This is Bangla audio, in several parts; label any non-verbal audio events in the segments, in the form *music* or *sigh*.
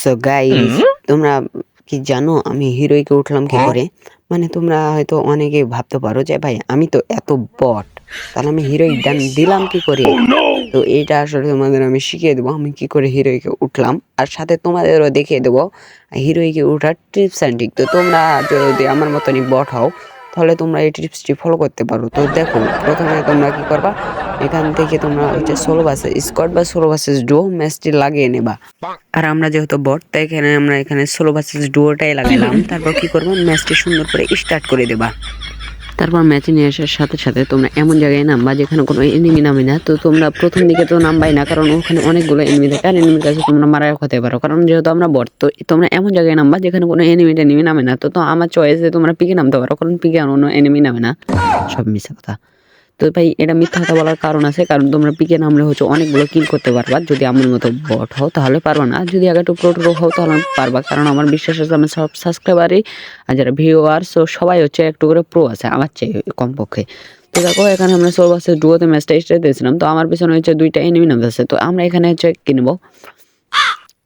সো গাইস তোমরা কি জানো আমি হিরোইকে উঠলাম কি করে? মানে তোমরা হয়তো অনেকে ভাবতে পারো যে ভাই আমি তো এত বট তাহলে আমি হিরোই ডান দিলাম কি করে? তো এটা আসলে তোমাদের আমি শিখিয়ে দেবো আমি কি করে হিরোইকে উঠলাম। আর সাথে তোমাদেরও দেখিয়ে দেবো হিরোইকে উঠার টিপস অ্যান্ড ট্রিক তো তোমরা যদি আমার মতনই বট হও তাহলে তোমরা এই টিপসটি ফলো করতে পারো। তো দেখো, প্রথমে তোমরা কি করবা? এখান থেকে তোমরা হচ্ছে ষোলো বাসে স্কট বা ষোলো বাসেস ডুও ম্যাচটি লাগিয়ে নেবা। আর আমরা যেহেতু বট তাই এখানে আমরা এখানে ষোলো বাসেস ডুয়োটাই লাগালাম তারপর কি করব? ম্যাচটি সুন্দর করে স্টার্ট করে দেবা। তারপর ম্যাচে নিয়ে আসার সাথে সাথে তোমরা এমন জায়গায় নামবা যেখানে কোনো এনিমি নামে না। তো তোমরা প্রথম দিকে তো নামবাই না, কারণ ওখানে অনেকগুলো এনিমি থাকে। আর এনিমির কাছে তোমরা মারা হতে পারো। কারণ যেহেতু আমরা বট তো তোমরা এমন জায়গায় নামবা যেখানে কোনো এনিমি টেনিমি নামে না। তো তো আমার চয়েসে তোমরা পিকে নামতে পারো, কারণ পিকে অন্য এনিমি নামে না। সব মিশে কথা। তো ভাই, এটা মিথ্যা কথা বলার কারণ আছে, কারণ তোমরা পিকে নামলে হচ্ছে অনেকগুলো কিল করতে পারবা। যদি আমার মতো বট হও, তাহলে পারবা না। যদি আগে একটু প্রো হও, তাহলে পারবা। কারণ আমার বিশ্বাস আছে, আমার সব সাবস্ক্রাইবারই আর যারা ভিউয়ার্স সো সবাই হচ্ছে একটু করে প্রো আছে, আমার চেয়ে কমপক্ষে। তো দেখো, এখানে আমরা সোল বাসের ডুয়োতে ম্যাচটা স্টার্ট দিয়েছিলাম। তো আমার পিছনে হচ্ছে দুইটা এনিমি নামতেছে তো আমরা এখানে হচ্ছে কিনবো।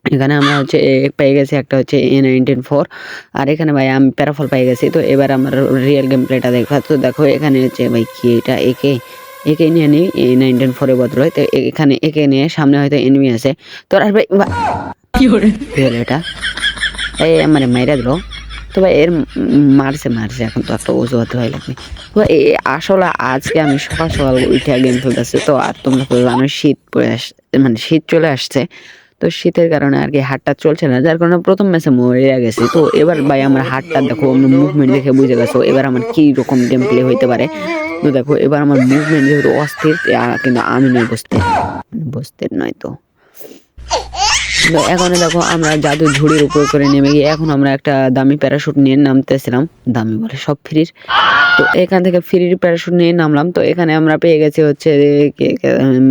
এখানে আমরা হচ্ছে এ- পেয়ে গেছি একটা হচ্ছে এ নাইনটিন ফোর। আর এখানে ভাই আমি প্যারাফল পেয়ে গেছি তো এবার আমার রিয়েল গেম প্লেটা দেখবা তো দেখো এখানে হচ্ছে ভাই কি এটা? একে একে নিয়ে নিই এ নাইনটিন ফোরে বদল। তো এখানে একে নিয়ে সামনে হয়তো এনিমি আছে। তো আর ভাই কি হলো? এটা? এই আমার মাইরা দিল। তো ভাই এর মারছে মারছে এখন তো একটা অজুহাত হয় লাগবে। তো এই আসলে আজকে আমি সকাল সকাল উঠে গেম খেলতেছি তো আর তোমরা তো জানো শীত পড়ে আস মানে শীত চলে আসছে। তো শীতের কারণে আর কি হাটটা চলছে না, যার কারণে প্রথম ম্যাচে মরিয়া গেছি। তো এবার ভাই আমার হাটটা দেখো মুভমেন্ট দেখে বুঝে গেছো, এবার আমার কি রকম গেম প্লে হইতে পারে? তো দেখো, এবার আমার মুভমেন্ট যেহেতু অস্থির কিন্তু আমি নয় বসতে। বসতে নয় তো। তো এখন দেখো আমরা জাদু ঝুড়ির উপর করে নেমে গিয়ে এখন আমরা একটা দামি প্যারাশুট নিয়ে নামতেছিলাম। দামি বলে সব ফ্রির তো এখান থেকে ফ্রির প্যারাশুট নিয়ে নামলাম। তো এখানে আমরা পেয়ে গেছি হচ্ছে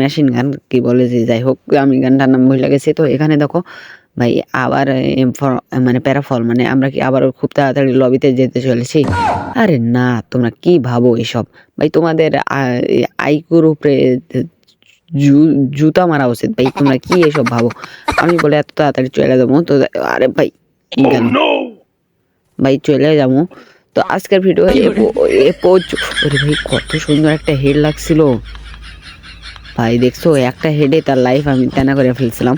মেশিন গান কি বলে যে যাই হোক, আমি গানটার নাম ভুলে গেছি। তো এখানে দেখো ভাই আবার মানে প্যারাফল মানে আমরা কি আবার খুব তাড়াতাড়ি লবিতে যেতে চলেছি? আরে না, তোমরা কি ভাবো এসব? ভাই তোমাদের আইকুর উপরে জুতা মারা উচিত ভাই তোমরা কি এসব ভাবো? আমি বলে এত তাড়াতাড়ি চলে যাব তো আরে ভাই কেন? ভাই চলে যাব। তো আজকের ভিডিও ভাই কত সুন্দর একটা হেড লাগছিল। ভাই, দেখছ, একটা হেডে তার লাইফ আমি তেনা করে ফেলছিলাম।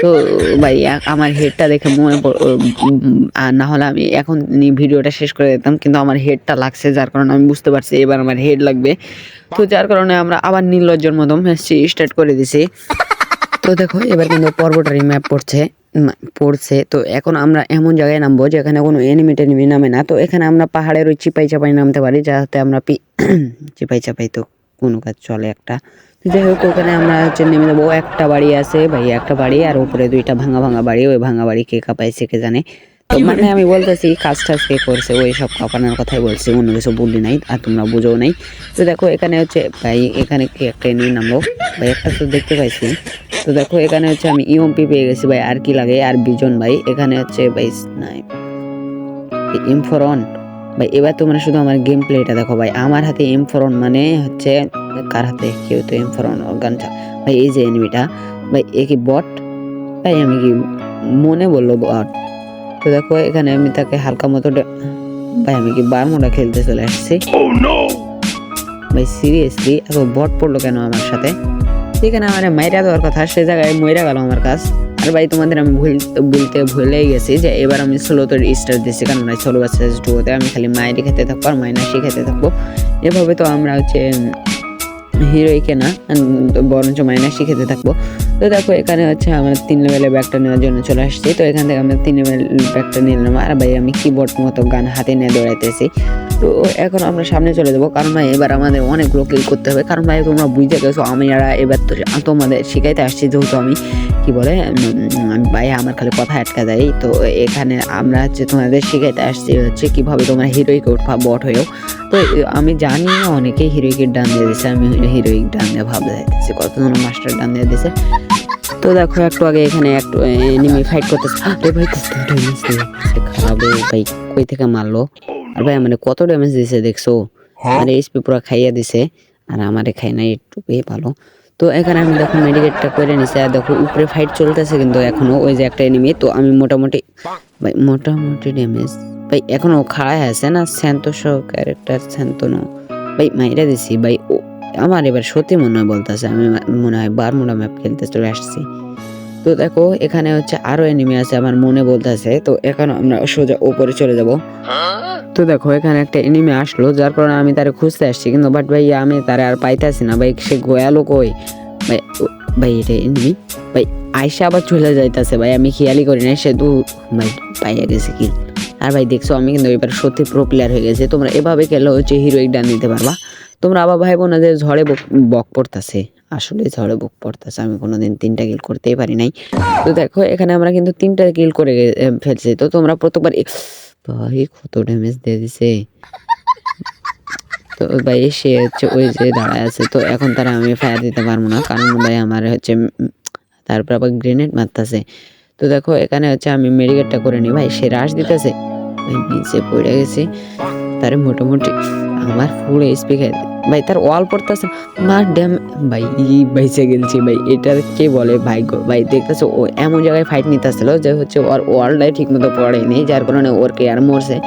তো ভাই আমার হেডটা দেখে মনে আর না হলে আমি এখন ভিডিওটা শেষ করে দিতাম, কিন্তু আমার হেডটা লাগছে, যার কারণে আমি বুঝতে পারছি এবার আমার হেড লাগবে। তো যার কারণে আমরা আবার নির্লজ্জর মতো ম্যাচটি স্টার্ট করে দিছি। তো দেখো, এবার কিন্তু পর্বটারই ম্যাপ পড়ছে পড়ছে। তো এখন আমরা এমন জায়গায় নামবো যেখানে কোনো এনিমি টেনিমি নামে না। তো এখানে আমরা পাহাড়ের ওই চিপাই চাপাই নামতে পারি, যাতে আমরা *coughs* চিপাই চাপাই তো কোনো কাজ চলে একটা। তো যাই হোক ওখানে আমরা হচ্ছে নেমে যাব। একটা বাড়ি আছে ভাই একটা বাড়ি আর উপরে দুইটা ভাঙা ভাঙা বাড়ি। ওই ভাঙা বাড়ি কে কাপাইছে কে জানে। তো মানে আমি বলতেছি কাজ টাজ কে করছে ওই সব কাপানোর কথাই বলছি অন্য কিছু বললি নাই আর তোমরা বুঝো নাই। তো দেখো এখানে হচ্ছে ভাই এখানে কি একটা নিয়ে নামলো? ভাই একটা তো দেখতে পাইছি। তো দেখো এখানে হচ্ছে আমি ইউএমপি পেয়ে গেছি ভাই আর কি লাগে আর বিজন ভাই। এখানে হচ্ছে ভাই স্নাইপ ফোর অন ভাই এবার তোমরা শুধু আমার গেম প্লেটা দেখো ভাই। আমার হাতে এম ফোর অন মানে হচ্ছে কার হাতে? কেউ তো এম ফোর অন গানটা ভাই এই যে এনিমিটা ভাই এ কি বট ভাই আমি কি মনে বলল বট তো দেখো এখানে আমি তাকে হালকা মতো ভাই আমি কি বারমোটা খেলতে চলে আসছি। ভাই সিরিয়াসলি এত বট পড়ল কেন আমার সাথে? যেখানে আমার মাইরা দেওয়ার কথা সে জায়গায় মইরা গেল আমার কাজ আর ভাই, তোমাদের আমি ভুল, বলতে ভুলেই গেছি যে এবার আমি ষোলোতে স্টার দিচ্ছি কারণ ভাই ষোলো বাচ্চা ডুয়োতে আমি খালি মায়েরই খেতে থাকব আর মাইনাসই খেতে থাকব। এভাবে তো আমরা হচ্ছে হিরোইকে না বরঞ্চ মাইনাসই খেতে থাকব। তো দেখো, এখানে হচ্ছে আমরা তিন লেভেলের ব্যাগটা নেওয়ার জন্য চলে আসছি। তো এখান থেকে আমরা তিন লেভেল ব্যাগটা নিলাম। আর ভাই, আমি কিবোর্ড মতো গান হাতে নিয়ে দৌড়াইতেছি। তো এখন আমরা সামনে চলে যাব। কারণ ভাই, এবার আমাদের অনেকগুলো কিল করতে হবে। কারণ ভাই, তোমরা বুঝতে গেছো, আমি আর এবার তো তোমাদের শিখাইতে আসছি যেহেতু আমি। কি বলে ভাই আমার খালি কথা আটকা দেয়। তো এখানে আমরা হচ্ছে তোমাদের শিখাইতে আসছি হচ্ছে কীভাবে তোমরা হিরোইকে উঠবা বট হয়েও। তো আমি জানি না অনেকেই হিরোইকের ডান দিয়ে দিছে আমি হিরোইক ডান দিয়ে ভাবতে যাইতেছি কতজন মাস্টার ডান দিয়ে দিছে। তো দেখো একটু আগে এখানে একটু এনিমি ফাইট করতেছে। আরে ভাই কত খারাপ ভাই কই থেকে মারলো? আর ভাই মানে কত ড্যামেজ দিয়েছে দেখছ? আর এইচপি পুরো খাইয়া দিছে আর আমারে খাই নাই একটু ভালো। তো এখানে আমি দেখো মেডিকেটটা করে নিছি, আর দেখো উপরে ফাইট চলতেছে কিন্তু এখনও ওই যে একটা এনিমি তো আমি মোটামুটি ভাই, মোটামুটি ড্যামেজ ভাই এখনও খাড়ায় আছে না? শান্তস ক্যারেক্টার শান্তনু ভাই, মাইরা দিছি, ভাই, ও, আমার এবার সত্যি মনে হয় বলতেছে, আমি মনে হয় বার বারমুডা ম্যাপ খেলতে চলে আসছি। তো দেখো, এখানে হচ্ছে আরও এনিমি আছে আমার মনে বলতেছে। তো এখন আমরা সোজা উপরে চলে যাব। তো দেখো, এখানে একটা এনিমি আসলো, যার কারণে আমি তারে খুঁজতে আসছি। কিন্তু বাট ভাই আমি তারে আর পাইতাছি না। ভাই, সে গোয়ালো কই? ভাই ভাই, এটা এনিমি ভাই আয়সা আবার চলে যাইতাছে। ভাই, আমি খেয়ালই করি না সে দু ভাই পাইয়া গেছে কি? আর ভাই, দেখছ, আমি কিন্তু এবার সত্যি প্রো প্লেয়ার হয়ে গেছে। তোমরা এভাবে খেলে হচ্ছে হিরোইক ডান দিতে পারবা। তোমরা আবার ভাইবো না যে ঝড়ে বক পড়তাছে। আসলে ঝড়ে বুক পড়তেছে। আমি কোনোদিন তিনটা কিল করতেই পারি নাই। তো দেখো, এখানে আমরা কিন্তু তিনটা কিল করে ফেলছি। তো তোমরা প্রত্যেকবার ভাই, কত ড্যামেজ দিয়ে দিছে। তো ভাই, সে হচ্ছে ওই যে দাঁড়ায় আছে। তো এখন তারা আমি ফায়ার দিতে পারব না। কারণ ভাই, আমার হচ্ছে তারপর আবার গ্রেনেড মারতেছে। তো দেখো, এখানে হচ্ছে আমি মেডিকেটটা করে নিই। ভাই, সে রাশ দিতেছে। নিচে পড়ে গেছে। তার মোটামুটি আমার ফুল এইচপি খাই। ভাই, তার ওয়াল পড়তেছে। মার ড্যাম ভাই, ই বাইসে গেলছি, ভাই। এটার কে বলে? ভাগ্য ভাই, দেখতেছো, ও এমন জায়গায় ফাইট নিতেছিল যে হচ্ছে ওর ওয়ালটাই ঠিক মতো পড়েনি, যার কারণে ওর কে আর মরছে।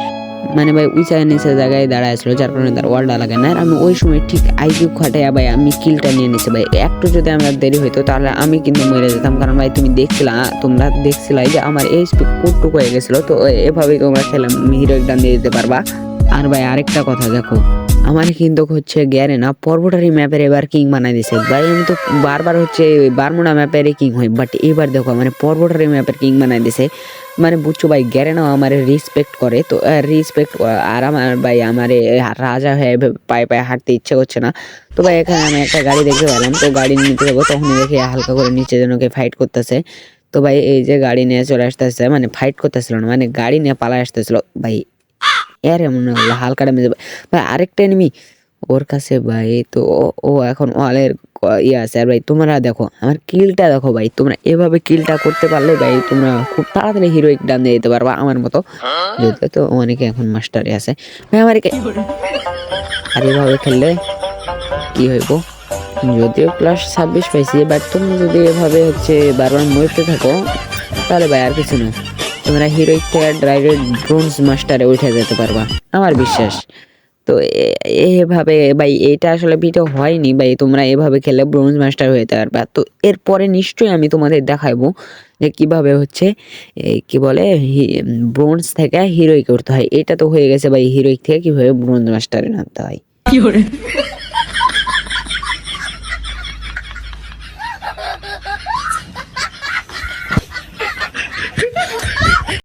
মানে ভাই, উঁচা নিচে জায়গায় দাঁড়ায় যার কারণে তার ওয়ালটা লাগে না। আর আমি ওই সময় ঠিক আইকিউ খাটাইয়া, ভাই, আমি কিলটা নিয়ে নিছি, ভাই। একটু যদি আমার দেরি হইতো, তাহলে আমি কিন্তু মরে যেতাম। কারণ ভাই, তুমি দেখছিলা, তোমরা দেখছিলাই যে আমার এইচপি কুটটুক হয়ে গেছিল, তো এভাবেই তোমরা খেলাম হিরো ডান দিয়ে দিতে পারবা। আর ভাই, আরেকটা কথা দেখো। আমার কিন্তু হচ্ছে গ্যারে না, পর্বটারি ম্যাপের এবার কিং বানাই দিছে। ভাই, আমি তো বারবার হচ্ছে বারমুডা ম্যাপের কিং হই বাট এবার দেখো মানে পর্বটারি ম্যাপের কিং বানাই দিছে। মানে বুঝছ ভাই গ্যারে না আমার রেসপেক্ট করে, তো রেসপেক্ট আর আমার ভাই, আমার রাজা হয়ে পায়ে পায়ে হাঁটতে ইচ্ছে করছে না। তো ভাই, এখানে আমি একটা গাড়ি দেখতে পেলাম, তো গাড়ি নিতে যাব, তখনই দেখি হালকা করে নিচে যেন কে ফাইট করতেছে। তো ভাই, এই যে গাড়ি নিয়ে চলে আসতেছে মানে ফাইট করতেছিল না মানে গাড়ি নিয়ে পালায় আসতেছিল। ভাই এর এমন হলো হালকা ড্যামেজ ভাই, আরেকটা এনিমি ওর কাছে, ভাই, তো ও- এখন ওয়ালের ইয়ে আছে। আর ভাই, তোমরা দেখো, আমার কিলটা দেখো, ভাই, তোমরা এভাবে কিলটা করতে পারলে, ভাই, তোমরা খুব তাড়াতাড়ি হিরোইক ডান দিয়ে দিতে পারবা আমার মতো। যদিও তো অনেকে এখন মাস্টারে আছে। ভাই, আমার আর এভাবে খেললে কি হইব? যদিও প্লাস ছাব্বিশ পাইছি বাট তুমি যদি এভাবে হচ্ছে বারবার মরতে থাকো, তাহলে ভাই আর কিছু না। তোমরা হিরোইক থেকে ডাইরেক্ট ব্রোঞ্জ মাস্টারে উঠে যেতে পারবা। আমার বিশ্বাস। তো এভাবে ভাই, এটা আসলে ভিডিও হয়নি ভাই, তোমরা এভাবে খেলে ব্রোঞ্জ মাস্টার হয়ে পারবা। তো এরপরে নিশ্চয়ই আমি তোমাদের দেখাবো যে কীভাবে হচ্ছে কি বলে ব্রোঞ্জ থেকে হিরোইক করতে হয়। এটা তো হয়ে গেছে ভাই হিরোইক থেকে কীভাবে ব্রোঞ্জ মাস্টারে নামতে হয়।